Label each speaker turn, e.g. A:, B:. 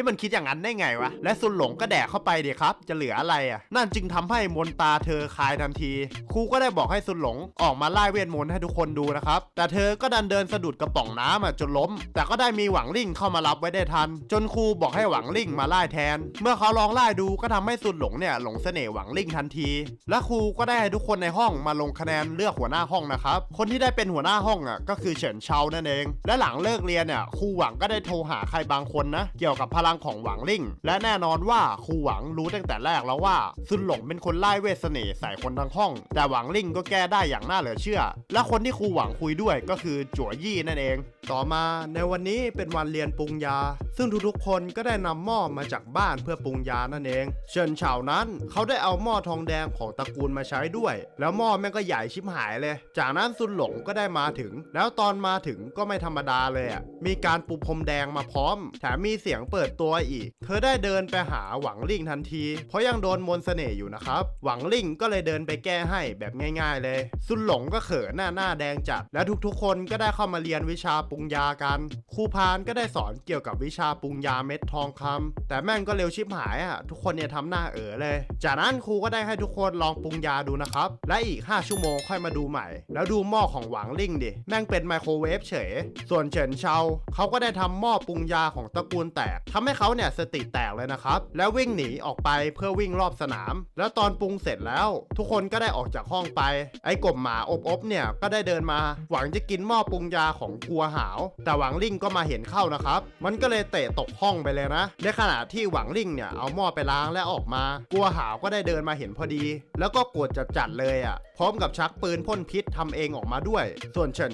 A: ที่มันคิดอย่างนั้นได้ไงวะ และซุนหลงก็แดกเข้าไปเดี๋ยครับ จะเหลืออะไรอะ นั่นจึงทำให้มนตาเธอคลายทันที ครูก็ได้บอกให้ซุนหลงออกมาไล่เวทมนต์ให้ทุกคนดูนะครับ แต่เธอก็ดันเดินสะดุดกระป๋องน้ำอะจนล้ม แต่ก็ได้มีหวังลิ่งเข้ามารับไว้ได้ทัน จนครูบอกให้หวังลิ่งมาไล่แทน เมื่อเขาลองไล่ดูก็ทำให้ซุนหลงเนี่ยหลงเสน่ห์หวังลิ่งทันที และครูก็ได้ให้ทุกคนในห้องมาลงคะแนนเลือกหัวหน้าห้องนะครับ คนที่ได้เป็นหัวหน้าห้องอะก็คือเฉินเชานั่นเอง และหลังเลิกเรียนเนี่ยครูหวังก็ได้โทรหาใครบางคนนะเกี่ยวกับพลังของหวังลิ่ง และแน่นอนว่าครูหวังรู้ตั้งแต่แรกแล้วว่าซุนหลงเป็นคนไล่เวทเสน่ห์ใส่คนทั้งห้อง แต่หวังลิ่งก็แก้ได้อย่างน่าเหลือเชื่อ และคนที่ครูหวังคุยด้วยก็คือจั่วยี่นั่นเอง ต่อมาในวันนี้เป็นวันเรียนปรุงยา ซึ่งทุกๆคนก็ได้นำหม้อมาจากบ้านเพื่อปรุงยานั่นเอง เชิญเฉานั้นเขาได้เอาหม้อทองแดงของตระกูลมาใช้ด้วย แล้วหม้อแม่งก็ใหญ่ชิบหายเลย จากนั้นซุนหลงก็ได้มาถึง แล้วตอนมาถึงก็ไม่ธรรมดาเลยอะมีการปูพรมแดงมาพร้อม แถมมีเสียงเปิดตัวอีก เธอได้เดินไปหาหวังลิงทันที เพราะยังโดนมนต์เสน่ห์อยู่นะครับ หวังลิงก็เลยเดินไปแก้ให้แบบง่าย ๆ เลย ซุนหลงก็เขินหน้าหน้าแดงจัด และทุกๆ คนก็ได้เข้ามาเรียนวิชาปรุงยากันครูพานก็ได้สอนเกี่ยวกับวิชาปรุงยาเม็ดทองคำแต่แม่งก็เร็วชิบหายอะทุกคนเนี่ยทำหน้าเอ๋อเลย จากนั้นครูก็ได้ให้ทุกคนลองปรุงยาดูนะครับ และอีก 5 ชั่วโมงค่อยมาดูใหม่ แล้วดูหม้อของหวังลิงดิแม่งเป็นไมโครเวฟเฉย ส่วนเฉินเชาเขาก็ได้ทำหม้อปรุงยาของตระกูลแตกทำให้เขาเนี่ยสติแตกเลยนะครับ แล้ววิ่งหนีออกไปเพื่อวิ่งรอบสนาม แล้วตอนปรุงเสร็จแล้ว ทุกคนก็ได้ออกจากห้องไป ไอ้กบหมาอบอบเนี่ยก็ได้เดินมา หวังจะกินหม้อปรุงยาของกัวหาว แต่หวังลิงก็มาเห็นเข้านะครับ มันก็เลยเตะตกห้องไปเลยนะ ในขณะที่หวังลิงเนี่ยเอาหม้อไปล้างและออกมากัวหาวก็ได้เดินมาเห็นพอดี แล้วก็โกรธจัดเลยอะ พร้อมกับชักปืนพ่นพิษทำเองออกมาด้วย ส่วนเฉิน